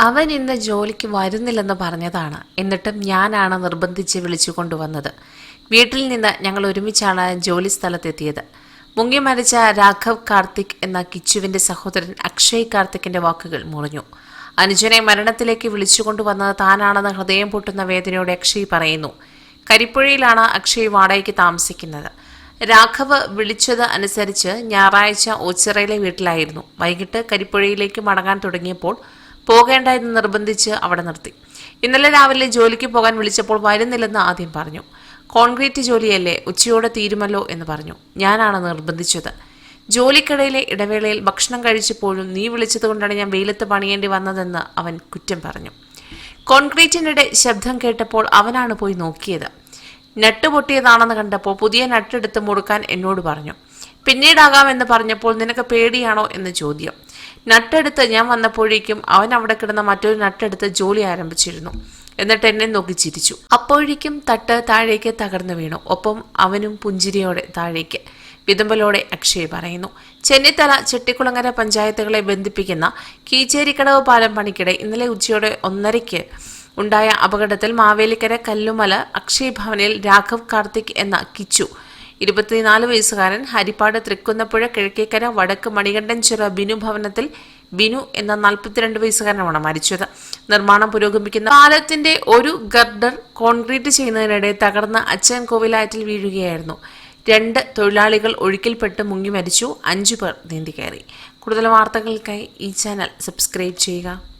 അവൻ ഇന്ന് ജോലിക്ക് വരുന്നില്ലെന്ന് പറഞ്ഞതാണ്. എന്നിട്ടും ഞാനാണ് നിർബന്ധിച്ച് വിളിച്ചു കൊണ്ടുവന്നത്. വീട്ടിൽ നിന്ന് ഞങ്ങൾ ഒരുമിച്ചാണ് ജോലി സ്ഥലത്തെത്തിയത്. മുങ്ങി മരിച്ച രാഘവ് കാർത്തിക് എന്ന കിച്ചുവിന്റെ സഹോദരൻ അക്ഷയ് കാർത്തിക്കിന്റെ വാക്കുകൾ മുറിഞ്ഞു. അനുജനെ മരണത്തിലേക്ക് വിളിച്ചുകൊണ്ടുവന്നത് താനാണെന്ന് ഹൃദയം പൊട്ടുന്ന വേദനയോടെ അക്ഷയ് പറയുന്നു. കരിപ്പുഴയിലാണ് അക്ഷയ് വാടകയ്ക്ക് താമസിക്കുന്നത്. രാഘവ് വിളിച്ചത് അനുസരിച്ച് ഞായറാഴ്ച ഓച്ചിറയിലെ വീട്ടിലായിരുന്നു. വൈകിട്ട് കരിപ്പുഴയിലേക്ക് മടങ്ങാൻ തുടങ്ങിയപ്പോൾ പോകേണ്ട എന്ന് നിർബന്ധിച്ച് അവിടെ നിർത്തി. ഇന്നലെ രാവിലെ ജോലിക്ക് പോകാൻ വിളിച്ചപ്പോൾ വരുന്നില്ലെന്ന് ആദ്യം പറഞ്ഞു. കോൺക്രീറ്റ് ജോലിയല്ലേ ഉച്ചയോടെ തീരുമല്ലോ എന്ന് പറഞ്ഞു. ഞാനാണ് നിർബന്ധിച്ചത്. ജോലിക്കിടയിലെ ഇടവേളയിൽ ഭക്ഷണം കഴിച്ചപ്പോഴും നീ വിളിച്ചതുകൊണ്ടാണ് ഞാൻ വെയിലത്ത് പണിയേണ്ടി വന്നതെന്ന് അവൻ കുറ്റം പറഞ്ഞു. കോൺക്രീറ്റിനിടെ ശബ്ദം കേട്ടപ്പോൾ അവനാണ് പോയി നോക്കിയത്. നട്ട് പൊട്ടിയതാണെന്ന് കണ്ടപ്പോൾ പുതിയ നട്ടെടുത്ത് മുറുക്കാൻ എന്നോട് പറഞ്ഞു. പിന്നീടാകാമെന്ന് പറഞ്ഞപ്പോൾ നിനക്ക് പേടിയാണോ എന്ന് ചോദ്യം. നട്ടെടുത്ത് ഞാൻ വന്നപ്പോഴേക്കും അവൻ അവിടെ കിടന്ന മറ്റൊരു നട്ടെടുത്ത് ജോലി ആരംഭിച്ചിരുന്നു. എന്നിട്ട് എന്നെ നോക്കി ചിരിച്ചു. അപ്പോഴേക്കും തട്ട് താഴേക്ക് തകർന്നു വീണു. ഒപ്പം അവനും പുഞ്ചിരിയോടെ താഴേക്ക്. വിതുമ്പലോടെ അക്ഷയ് പറയുന്നു ചെന്നിത്തല ചെട്ടിക്കുളങ്ങര പഞ്ചായത്തുകളെ ബന്ധിപ്പിക്കുന്ന കീച്ചേരിക്കടവ് പാലം പണിക്കിടെ ഇന്നലെ ഉച്ചയോടെ ഒന്നരയ്ക്ക് ഉണ്ടായ അപകടത്തിൽ മാവേലിക്കര കല്ലുമല അക്ഷയ് ഭവനിൽ രാഘവ് കാർത്തിക് എന്ന കിച്ചു ഇരുപത്തിനാല് വയസ്സുകാരൻ ഹരിപ്പാട് തൃക്കുന്നപ്പുഴ കിഴക്കേക്കര വടക്ക് മണികണ്ഠൻചിറ ബിനു ഭവനത്തിൽ ബിനു എന്ന നാൽപ്പത്തിരണ്ട് വയസ്സുകാരനാണ് മരിച്ചത്. നിർമ്മാണം പുരോഗമിക്കുന്ന പാലത്തിന്റെ ഒരു ഗർഡർ കോൺക്രീറ്റ് ചെയ്യുന്നതിനിടെ തകർന്ന അച്ഛൻ കോവിലാറ്റിൽ വീഴുകയായിരുന്നു. രണ്ട് തൊഴിലാളികൾ ഒഴുക്കിൽപ്പെട്ട് മുങ്ങി മരിച്ചു. അഞ്ചു പേർ നീന്തി കയറി. കൂടുതൽ വാർത്തകൾക്കായി ഈ ചാനൽ സബ്സ്ക്രൈബ് ചെയ്യുക.